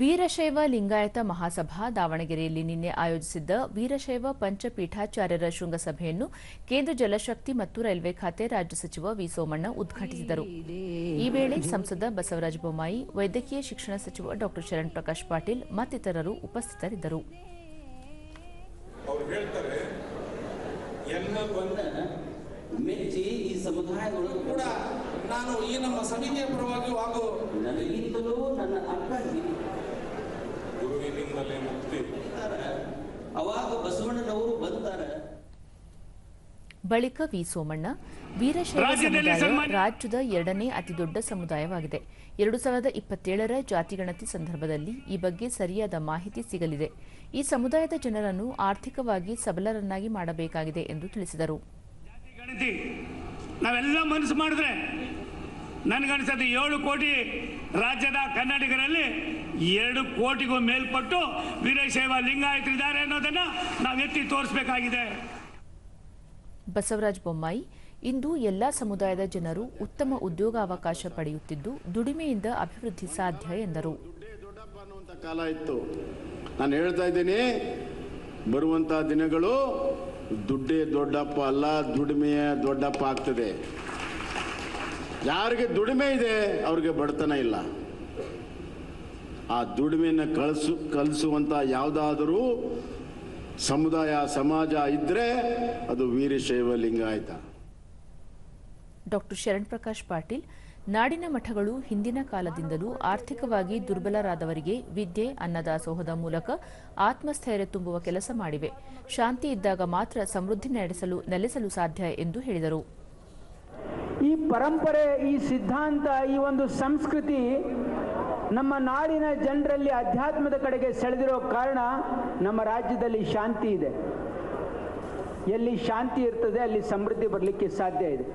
ವೀರಶೈವ ಲಿಂಗಾಯತ ಮಹಾಸಭಾ ದಾವಣಗೆರೆಯಲ್ಲಿ ನಿನ್ನೆ ಆಯೋಜಿಸಿದ್ದ ವೀರಶೈವ ಪಂಚಪೀಠಾಚಾರ್ಯರ ಶೃಂಗಸಭೆಯನ್ನು ಕೇಂದ್ರ ಜಲಶಕ್ತಿ ಮತ್ತು ರೈಲ್ವೆ ಖಾತೆ ರಾಜ್ಯ ಸಚಿವ ವಿ ಸೋಮಣ್ಣ ಉದ್ಘಾಟಿಸಿದರು. ಈ ವೇಳೆ ಸಂಸದ ಬಸವರಾಜ ಬೊಮ್ಮಾಯಿ ವೈದ್ಯಕೀಯ ಶಿಕ್ಷಣ ಸಚಿವ ಡಾ ಶರಣ್ ಪ್ರಕಾಶ್ ಪಾಟೀಲ್ ಮತ್ತಿತರರು ಉಪಸ್ಥಿತರಿದ್ದರು. ಅವ್ರು ಹೇಳ್ತಾರೆ ಎಲ್ಲ ಬಂದ ಮೆಚ್ಚಿ ಈ ಸಮುದಾಯದೊಳಗೆ ಕೂಡ ಕೂಡ ನಾನು ಈ ನಮ್ಮ ಸಮಿತಿಯ ಪರವಾಗಿ ಹಾಗೂ ಗುರುವಿನಿಂದಲೇ ಮುಕ್ತಿ. ಅವಾಗ ಬಸವಣ್ಣನವರು ಬಂದಾರ. ಬಳಿಕ ವಿ ಸೋಮಣ್ಣ ವೀರಶೈವ ರಾಜ್ಯದಲ್ಲಿ ಸಮುದಾಯ ರಾಜ್ಯದ ಎರಡನೇ ಅತಿದೊಡ್ಡ ಸಮುದಾಯವಾಗಿದೆ. ಎರಡು ಸಾವಿರದ ಇಪ್ಪತ್ತೇಳರ ಜಾತಿಗಣತಿ ಸಂದರ್ಭದಲ್ಲಿ ಈ ಬಗ್ಗೆ ಸರಿಯಾದ ಮಾಹಿತಿ ಸಿಗಲಿದೆ. ಈ ಸಮುದಾಯದ ಜನರನ್ನು ಆರ್ಥಿಕವಾಗಿ ಸಬಲರನ್ನಾಗಿ ಮಾಡಬೇಕಾಗಿದೆ ಎಂದು ತಿಳಿಸಿದರು. ಗಣತಿ. ನಾವೆಲ್ಲ ಮನಸ್ಸು ಮಾಡಿದ್ರೆ ನನಗನ್ಸತ್ತೆ ಏಳು ಕೋಟಿ ರಾಜ್ಯದ ಕನ್ನಡಿಗರಲ್ಲಿ ಎರಡು ಕೋಟಿಗೂ ಮೇಲ್ಪಟ್ಟು ವೀರಶೈವ ಲಿಂಗಾಯತರಿದ್ದಾರೆ ಅನ್ನೋದನ್ನ ನಾವು ಎತ್ತಿ ತೋರಿಸಬೇಕಾಗಿದೆ. ಬಸವರಾಜ ಬೊಮ್ಮಾಯಿ ಇಂದು ಎಲ್ಲಾ ಸಮುದಾಯದ ಜನರು ಉತ್ತಮ ಉದ್ಯೋಗಾವಕಾಶ ಪಡೆಯುತ್ತಿದ್ದು ದುಡಿಮೆಯಿಂದ ಅಭಿವೃದ್ಧಿ ಸಾಧ್ಯ ಎಂದರು. ದೊಡ್ಡಪ್ಪ ಅನ್ನುವಂಥ ಕಾಲ ಇತ್ತು. ನಾನು ಹೇಳ್ತಾ ಇದ್ದೀನಿ ಬರುವಂಥ ದಿನಗಳು ದುಡ್ಡೇ ದೊಡ್ಡಪ್ಪ ಅಲ್ಲ ದುಡಿಮೆಯ ದೊಡ್ಡಪ್ಪ ಆಗ್ತದೆ. ಯಾರಿಗೆ ದುಡಿಮೆ ಇದೆ, ಅವ್ರಿಗೆ ಬಡತನ ಇಲ್ಲ. ಆ ದುಡಿಮೆಯನ್ನು ಕಳಿಸು ಕಲಿಸುವಂಥ ಯಾವುದಾದರೂ ಸಮುದಾಯ, ಸಮಾಜ ಇದ್ದರೆ ಅದು ವೀರಶೈವ ಲಿಂಗಾಯತ ಡಾಕ್ಟರ್ ಶರಣ್ ಪ್ರಕಾಶ್ ಪಾಟೀಲ್, ನಾಡಿನ ಮಠಗಳು ಹಿಂದಿನ ಕಾಲದಿಂದಲೂ ಆರ್ಥಿಕವಾಗಿ ದುರ್ಬಲರಾದವರಿಗೆ ವಿದ್ಯೆ, ಅನ್ನದಾಸೋಹದ ಮೂಲಕ ಆತ್ಮಸ್ಥೈರ್ಯ ತುಂಬುವ ಕೆಲಸ ಮಾಡಿವೆ. ಶಾಂತಿ ಇದ್ದಾಗ ಮಾತ್ರ ಸಮೃದ್ಧಿ ನಡೆಸಲು, ನೆಲೆಸಲು ಸಾಧ್ಯ ಎಂದು ಹೇಳಿದರು. ಈ ಪರಂಪರೆ, ಈ ಸಿದ್ಧಾಂತ, ಈ ಒಂದು ಸಂಸ್ಕೃತಿ ನಮ್ಮ ನಾಡಿನ ಜನರಲ್ಲಿ ಅಧ್ಯಾತ್ಮದ ಕಡೆಗೆ ಸೆಳೆದಿರೋ ಕಾರಣ ನಮ್ಮ ರಾಜ್ಯದಲ್ಲಿ ಶಾಂತಿ ಇದೆ. ಎಲ್ಲಿ ಶಾಂತಿ ಇರ್ತದೆ, ಅಲ್ಲಿ ಸಮೃದ್ಧಿ ಬರಲಿಕ್ಕೆ ಸಾಧ್ಯ ಇದೆ.